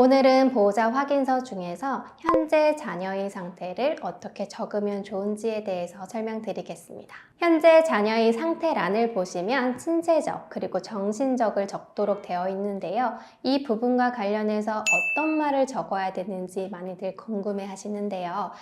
오늘은 보호자 확인서 중에서 현재 자녀의 상태를 어떻게 적으면 좋은지에 대해서 설명드리겠습니다. 현재 자녀의 상태란을 보시면 신체적 그리고 정신적을 적도록 되어 있는데요. 이 부분과 관련해서 어떤 말을 적어야 되는지 많이들 궁금해 하시는데요.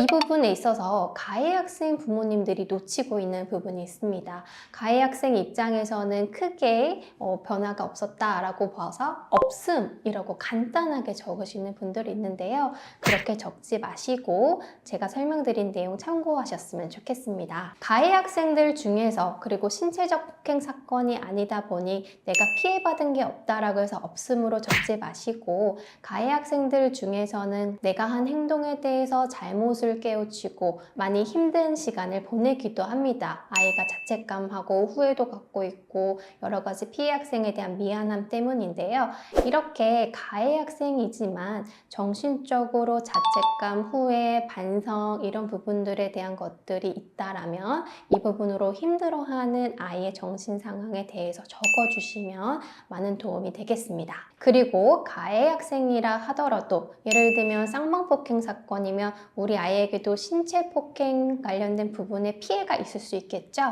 이 부분에 있어서 가해 학생 부모님들이 놓치고 있는 부분이 있습니다. 가해 학생 입장에서는 크게 어, 변화가 없었다라고 봐서 없음이라고 간단하게 적으시는 분들이 있는데요. 그렇게 적지 마시고 제가 설명드린 내용 참고하셨으면 좋겠습니다. 가해 학생들 중에서 그리고 신체적 폭행 사건이 아니다 보니 내가 피해받은 게 없다라고 해서 없음으로 적지 마시고 가해 학생들 중에서는 내가 한 행동에 대해서 잘못 을 깨우치고 많이 힘든 시간을 보내기도 합니다. 아이가 자책감하고 후회도 갖고 있고 여러 가지 피해 학생에 대한 미안함 때문인데요. 이렇게 가해 학생이지만 정신적으로 자책감, 후회, 반성 이런 부분들에 대한 것들이 있다라면 이 부분으로 힘들어하는 아이의 정신 상황에 대해서 적어주시면 많은 도움이 되겠습니다. 그리고 가해 학생이라 하더라도 예를 들면 쌍방폭행 사건이면 우리 아이에게도 신체 폭행 관련된 부분에 피해가 있을 수 있겠죠.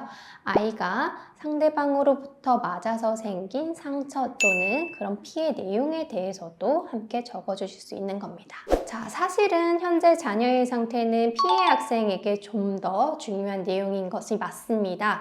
아이가 상대방으로부터 맞아서 생긴 상처 또는 그런 피해 내용에 대해서도 함께 적어주실 수 있는 겁니다. 자, 사실은 현재 자녀의 상태는 피해 학생에게 좀 더 중요한 내용인 것이 맞습니다.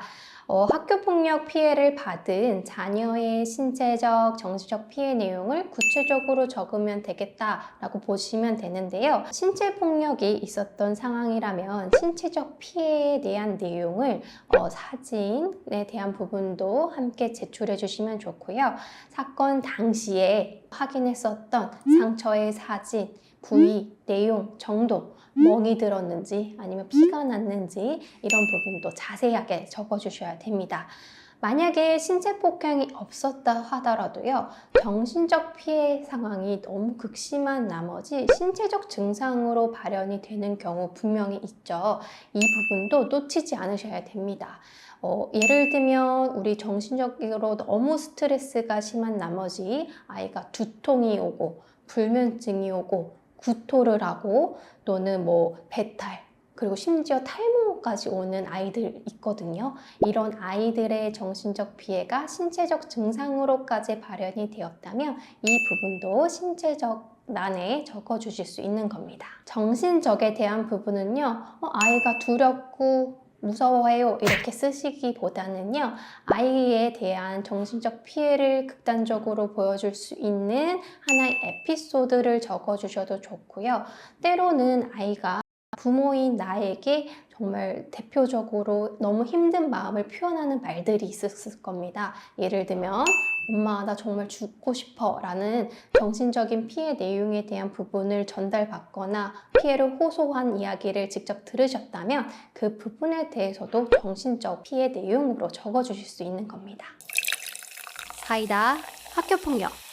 어, 학교폭력 피해를 받은 자녀의 신체적, 정신적 피해 내용을 구체적으로 적으면 되겠다라고 보시면 되는데요. 신체폭력이 있었던 상황이라면 신체적 피해에 대한 내용을 어, 사진에 대한 부분도 함께 제출해 주시면 좋고요. 사건 당시에 확인했었던 상처의 사진, 부위, 내용, 정도, 멍이 들었는지 아니면 피가 났는지 이런 부분도 자세하게 적어주셔야 됩니다. 만약에 신체 폭행이 없었다 하더라도요, 정신적 피해 상황이 너무 극심한 나머지 신체적 증상으로 발현이 되는 경우 분명히 있죠. 이 부분도 놓치지 않으셔야 됩니다. 어, 예를 들면 우리 정신적으로 너무 스트레스가 심한 나머지 아이가 두통이 오고 불면증이 오고 구토를 하고 또는 뭐 배탈 그리고 심지어 탈모까지 오는 아이들 있거든요. 이런 아이들의 정신적 피해가 신체적 증상으로까지 발현이 되었다면 이 부분도 신체적 난에 적어주실 수 있는 겁니다. 정신적에 대한 부분은요, 어, 아이가 두렵고 무서워해요. 이렇게 쓰시기보다는요 아이에 대한 정신적 피해를 극단적으로 보여줄 수 있는 하나의 에피소드를 적어주셔도 좋고요. 때로는 아이가 부모인 나에게 정말 대표적으로 너무 힘든 마음을 표현하는 말들이 있었을 겁니다. 예를 들면 엄마 나 정말 죽고 싶어 라는 정신적인 피해 내용에 대한 부분을 전달받거나 피해를 호소한 이야기를 직접 들으셨다면 그 부분에 대해서도 정신적 피해 내용으로 적어주실 수 있는 겁니다. 사이다 학교폭력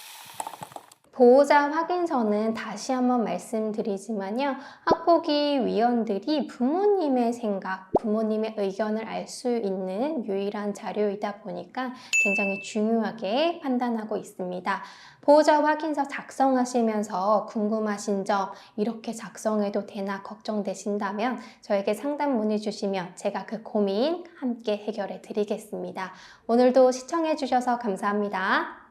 보호자 확인서는 다시 한번 말씀드리지만요. 학폭위 위원들이 부모님의 생각, 부모님의 의견을 알 수 있는 유일한 자료이다 보니까 굉장히 중요하게 판단하고 있습니다. 보호자 확인서 작성하시면서 궁금하신 점 이렇게 작성해도 되나 걱정되신다면 저에게 상담 문의 주시면 제가 그 고민 함께 해결해 드리겠습니다. 오늘도 시청해 주셔서 감사합니다.